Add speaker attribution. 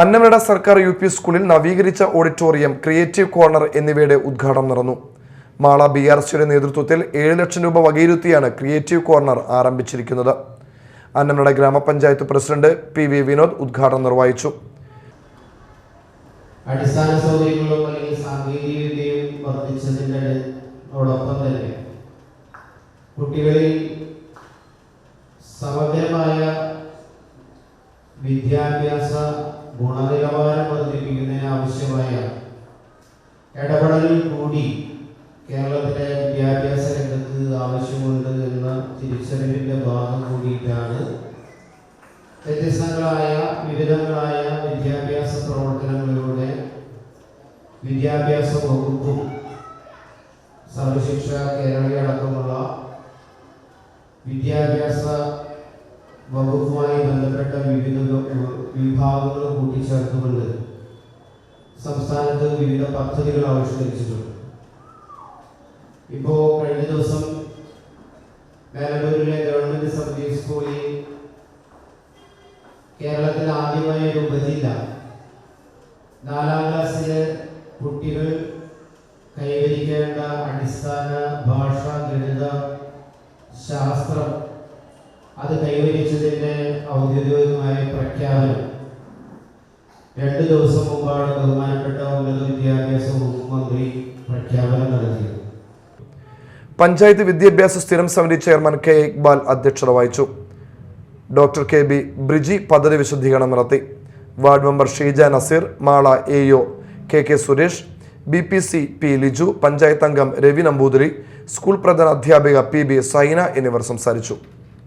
Speaker 1: അന്നമനട സർക്കാർ U P സ്കൂളിൽ നവീകരിച്ച ഓഡിറ്റോറിയം ക്രിയേറ്റീവ് കോർണർ എന്നിവയുടെ ഉദ്ഘാടനം നടന്നു. മാള ബി ആർ സിയുടെ നേതൃത്വത്തിൽ ഏഴ് ലക്ഷം രൂപ വകയിരുത്തിയാണ് ക്രിയേറ്റീവ് കോർണർ ആരംഭിച്ചിരിക്കുന്നത്. അന്നമനട ഗ്രാമപഞ്ചായത്ത് പ്രസിഡന്റ് പി വി വിനോദ് ഉദ്ഘാടനം നിർവഹിച്ചു.
Speaker 2: അടിസ്ഥാന സൗകര്യങ്ങളും അല്ലെങ്കിൽ സാങ്കേതിക വിദ്യയും വർദ്ധിച്ചതിന്റെ ഓടൊപ്പം തന്നെ കുട്ടികളിൽ സമഗ്രമായ വിദ്യാഭ്യാസ ഗുണനിലവാരം വർദ്ധിപ്പിക്കുന്നതിന് ആവശ്യമായ ഇടപെടലിൽ കൂടി കേരളത്തിലെ വിദ്യാഭ്യാസ രംഗത്ത് ആവശ്യമുണ്ട് എന്ന തിരിച്ചറിവിന്റെ ഭാഗം കൂടിയിട്ടാണ്. വ്യത്യസ്തങ്ങളായ വിവിധങ്ങളായ വിദ്യാഭ്യാസ പ്രവർത്തനങ്ങളിലൂടെ വിദ്യാഭ്യാസ വകുപ്പും സർവശിക്ഷ കേരളീയ അടക്കമുള്ള വിദ്യാഭ്യാസ വകുപ്പുമായി ബന്ധപ്പെട്ട വിവിധ വിഭാഗങ്ങൾ കൂട്ടിച്ചേർത്തുകൊണ്ട് സംസ്ഥാനത്ത് വിവിധ പദ്ധതികൾ ആവിഷ്കരിച്ചിട്ടുണ്ട്. ഇപ്പോൾ കഴിഞ്ഞ ദിവസം ബാംഗ്ലൂരിലെ ഗവൺമെന്റ് സർവീസ് സ്കൂളിൽ കേരളത്തിൽ ആദ്യമായ ഒരു ഉപജില്ല. നാലാം ക്ലാസ്സിലെ കുട്ടികൾ കൈവരിക്കേണ്ട അടിസ്ഥാന ഭാഷ ഗണിത കൈവരിച്ചതിന്റെ ഔദ്യോഗികമായ പ്രഖ്യാപനം. രണ്ട് ദിവസം മുമ്പാണ് ബഹുമാനപ്പെട്ട ഉന്നത വിദ്യാഭ്യാസ വകുപ്പ് മന്ത്രി പ്രഖ്യാപനം നടത്തിയത്
Speaker 1: പഞ്ചായത്ത് വിദ്യാഭ്യാസ സ്ഥിരം സമിതി ചെയർമാൻ കെ ഇക്ബാൽ അധ്യക്ഷത വഹിച്ചു. ഡോക്ടർ കെ ബി ബ്രിജി പദ്ധതി വിശദീകരണം നടത്തി. Ward member Sheeja Nazeer Mala A K K Suresh B P C P Liju panchayat അംഗം രവി നമ്പൂതിരി സ്കൂൾ പ്രധാന അധ്യാപിക പി ബി സൈന എന്നിവർ സംസാരിച്ചു.